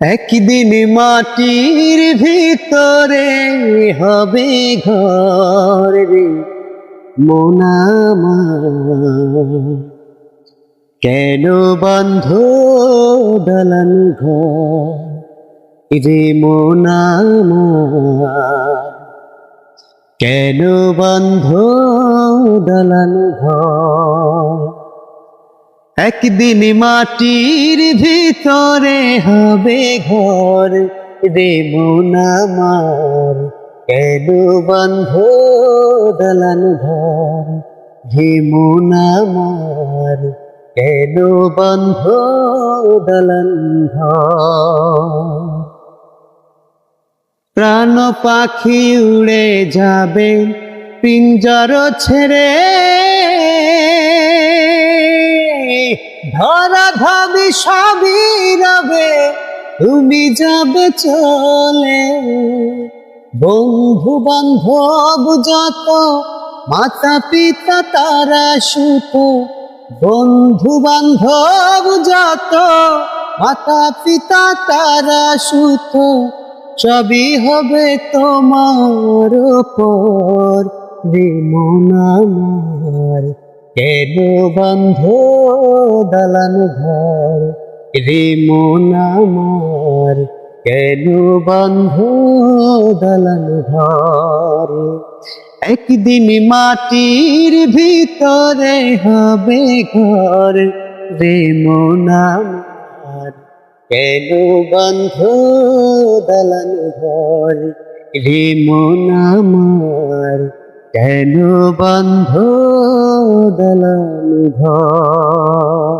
একদিন মাটির ভিতরে হবে ঘর রে মোনামা কেন বন্ধ দলন ঘর? রে মোনামা কেন বন্ধ দলন ঘর? একদিন মাটির ভিতরে হবে ঘর রে মোনামার কেন বন্ধ দলান ঘর? হে মোনামার কেন বন্ধ দলান প্রাণ পাখি উড়ে যাবে, পিঞ্জর ছেড়ে ধরা ধাবি সবই রবে, তুমি যাবে চলে। বন্ধু বান্ধব যত মাতা পিতা তারা সুত বন্ধু বান্ধব যত মাতা পিতা তারা সুত সবই হবে তোমার পর রে মনামার কেন বন্ধ দালান ঘর? রে মনামার কেন বন্ধ দালান ঘর? একদিন মাটির ভিতরে হবে ঘর, রে মনামার কেন বন্ধ দালান ঘর? রে মনামার কেন বন্ধ দালান ঘর